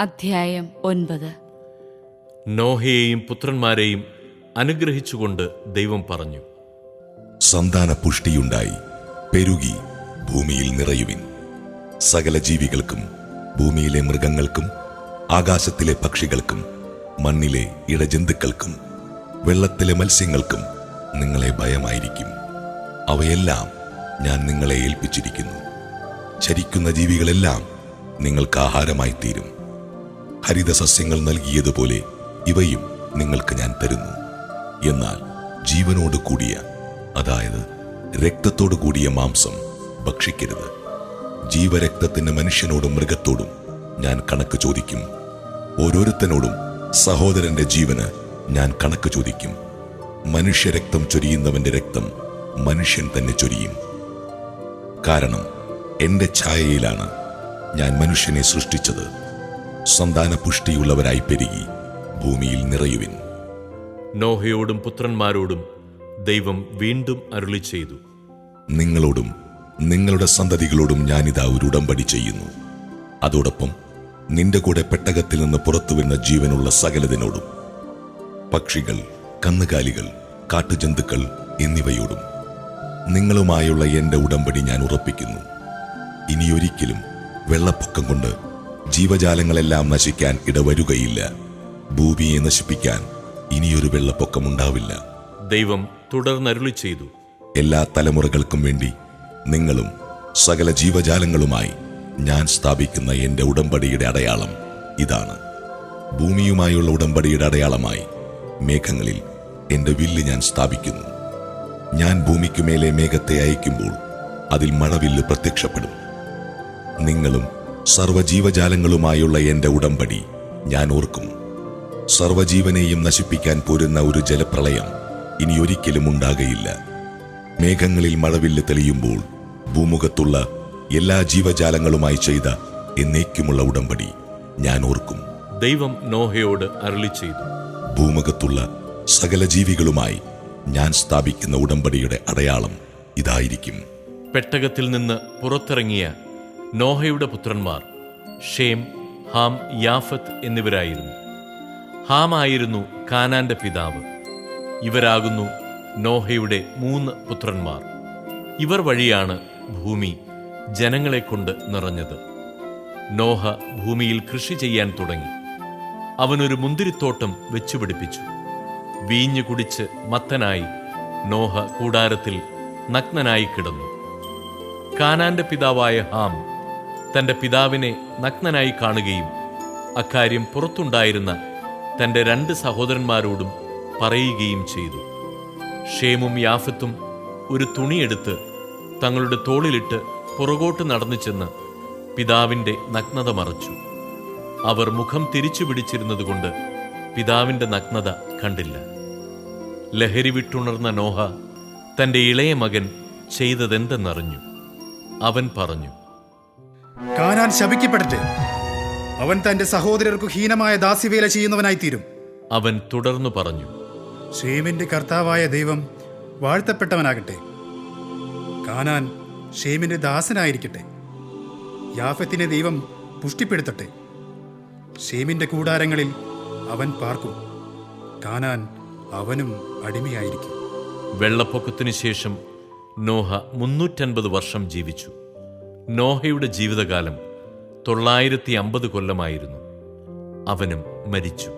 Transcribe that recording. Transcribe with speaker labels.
Speaker 1: അധ്യായം ഒൻപത്.
Speaker 2: നോഹയെയും പുത്രന്മാരെയും അനുഗ്രഹിച്ചുകൊണ്ട് ദൈവം പറഞ്ഞു.
Speaker 3: സന്താന പുഷ്ടിയുണ്ടായി പെരുകി ഭൂമിയിൽ നിറയുവിൻ. സകല ജീവികൾക്കും ഭൂമിയിലെ മൃഗങ്ങൾക്കും ആകാശത്തിലെ പക്ഷികൾക്കും മണ്ണിലെ ഇടജന്തുക്കൾക്കും വെള്ളത്തിലെ മത്സ്യങ്ങൾക്കും നിങ്ങളെ ഭയമായിരിക്കും. അവയെല്ലാം ഞാൻ നിങ്ങളെ ഏൽപ്പിച്ചിരിക്കുന്നു. ചരിക്കുന്ന ജീവികളെല്ലാം നിങ്ങൾക്ക് ആഹാരമായി തീരും ഹരിതസസ്യങ്ങൾ നൽകിയതുപോലെ ഇവയും നിങ്ങൾക്ക് ഞാൻ തരുന്നു. എന്നാൽ ജീവനോട് കൂടിയ അതായത് രക്തത്തോടു കൂടിയ മാംസം ഭക്ഷിക്കരുത്. ജീവരക്തത്തിന് മനുഷ്യനോടും മൃഗത്തോടും ഞാൻ കണക്ക് ചോദിക്കും. ഓരോരുത്തനോടും സഹോദരന്റെ ജീവന് ഞാൻ കണക്ക് ചോദിക്കും. മനുഷ്യരക്തം ചൊരിയുന്നവന്റെ രക്തം മനുഷ്യൻ തന്നെ ചൊരിയും. കാരണം എന്റെ ഛായയിലാണ് ഞാൻ മനുഷ്യനെ സൃഷ്ടിച്ചത്. സന്താന പുഷ്ടിയുള്ളവരായി പെരുകി ഭൂമിയിൽ നിറയുവിൻ.
Speaker 2: നോഹയോടും പുത്രന്മാരോടും ദൈവം വീണ്ടും അരുളി ചെയ്തു.
Speaker 3: നിങ്ങളോടും നിങ്ങളുടെ സന്തതികളോടും ഞാനിതാ ഒരു ഉടമ്പടി ചെയ്യുന്നു. അതോടൊപ്പം നിന്റെ കൂടെ പെട്ടകത്തിൽ നിന്ന് പുറത്തു വരുന്ന ജീവനുള്ള സകലതിനോടും പക്ഷികൾ കന്നുകാലികൾ കാട്ടുജന്തുക്കൾ എന്നിവയോടും നിങ്ങളുമായുള്ള എന്റെ ഉടമ്പടി ഞാൻ ഉറപ്പിക്കുന്നു. ഇനിയൊരിക്കലും വെള്ളപ്പൊക്കം കൊണ്ട് ജീവജാലങ്ങളെല്ലാം നശിക്കാൻ ഇടവരുകയില്ല. ഭൂമിയെ നശിപ്പിക്കാൻ ഇനിയൊരു വെള്ളപ്പൊക്കമുണ്ടാവില്ല
Speaker 2: ദൈവം തുടർന്നരുളി ചെയ്തു.
Speaker 3: എല്ലാ തലമുറകൾക്കും വേണ്ടി നിങ്ങളും സകല ജീവജാലങ്ങളുമായി ഞാൻ സ്ഥാപിക്കുന്ന എന്റെ ഉടമ്പടിയുടെ അടയാളം ഇതാണ്. ഭൂമിയുമായുള്ള ഉടമ്പടിയുടെ അടയാളമായി മേഘങ്ങളിൽ എന്റെ വില്ല് ഞാൻ സ്ഥാപിക്കുന്നു. ഞാൻ ഭൂമിക്കുമേലെ മേഘത്തെ അയക്കുമ്പോൾ അതിൽ മഴവില്ല് പ്രത്യക്ഷപ്പെടും. നിങ്ങളും സർവജീവജാലങ്ങളുമായുള്ള എന്റെ ഉടമ്പടി ഞാൻ ഓർക്കും. സർവജീവനെയും നശിപ്പിക്കാൻ പോരുന്ന ഒരു ജലപ്രളയം ഇനി ഒരിക്കലും ഉണ്ടാകയില്ല. മേഘങ്ങളിൽ മഴവില്ല് തെളിയുമ്പോൾ ഭൂമുഖത്തുള്ള എല്ലാ ജീവജാലങ്ങളുമായി ചെയ്ത എന്നേക്കുമുള്ള ഉടമ്പടി ഞാൻ ഓർക്കും.
Speaker 2: ദൈവം നോഹയോട് അരളി ചെയ്തു.
Speaker 3: ഭൂമുഖത്തുള്ള സകല ജീവികളുമായി ഞാൻ സ്ഥാപിക്കുന്ന ഉടമ്പടിയുടെ അടയാളം ഇതായിരിക്കും.
Speaker 2: പെട്ടകത്തിൽ നിന്ന് പുറത്തിറങ്ങിയ നോഹയുടെ പുത്രന്മാർ ഷേം ഹാം യാഫത്ത് എന്നിവരായിരുന്നു. ഹാം ആയിരുന്നു കാനാന്റെ പിതാവ്. ഇവരാകുന്നു നോഹയുടെ മൂന്ന് പുത്രന്മാർ. ഇവർ വഴിയാണ് ഭൂമി ജനങ്ങളെ കൊണ്ട് നിറഞ്ഞത്. നോഹ ഭൂമിയിൽ കൃഷി ചെയ്യാൻ തുടങ്ങി. അവനൊരു മുന്തിരിത്തോട്ടം വെച്ചുപിടിപ്പിച്ചു വീഞ്ഞു കുടിച്ച് മത്തനായി നോഹ കൂടാരത്തിൽ നഗ്നനായി കിടന്നു. കാനാന്റെ പിതാവായ ഹാം തന്റെ പിതാവിനെ നഗ്നനായി കാണുകയും അക്കാര്യം പുറത്തുണ്ടായിരുന്ന തന്റെ രണ്ട് സഹോദരന്മാരോടും പറയുകയും ചെയ്തു. ഷേമും യാഫത്തും ഒരു തുണിയെടുത്ത് തങ്ങളുടെ തോളിലിട്ട് പുറകോട്ട് നടന്നു ചെന്ന് പിതാവിന്റെ നഗ്നത മറച്ചു. അവർ മുഖം തിരിച്ചു പിടിച്ചിരുന്നതുകൊണ്ട് പിതാവിന്റെ നഗ്നത കണ്ടില്ല. ലഹരി വിട്ടുണർന്ന നോഹ തന്റെ ഇളയ മകൻ ചെയ്തതെന്തെന്നറിഞ്ഞു. അവൻ പറഞ്ഞു
Speaker 4: കാനാൻ ശപിക്കപ്പെടട്ടെ. അവൻ തന്റെ സഹോദരർക്ക് ഹീനമായ ദാസ്യവേല ചെയ്യുന്നവനായി തീരും
Speaker 2: അവൻ തുടർന്നു പറഞ്ഞു
Speaker 4: ഷേമിന്റെ കർത്താവായ ദൈവം വാഴ്ത്തപ്പെട്ടവനാകട്ടെ. കാനാൻ ഷേമിന്റെ ദാസനായിരിക്കട്ടെ. യാഫത്തിനെ ദൈവം പുഷ്ടിപ്പെടുത്തട്ടെ. ഷേമിന്റെ കൂടാരങ്ങളിൽ അവൻ പാർക്കും. കാനാൻ അവനും അടിമയായിരിക്കും.
Speaker 2: വെള്ളപ്പൊക്കത്തിനു ശേഷം നോഹ മുന്നൂറ്റൻപത് വർഷം ജീവിച്ചു. നോഹയുടെ ജീവിതകാലം തൊള്ളായിരത്തി അമ്പത് കൊല്ലമായിരുന്നു. അവനും മരിച്ചു.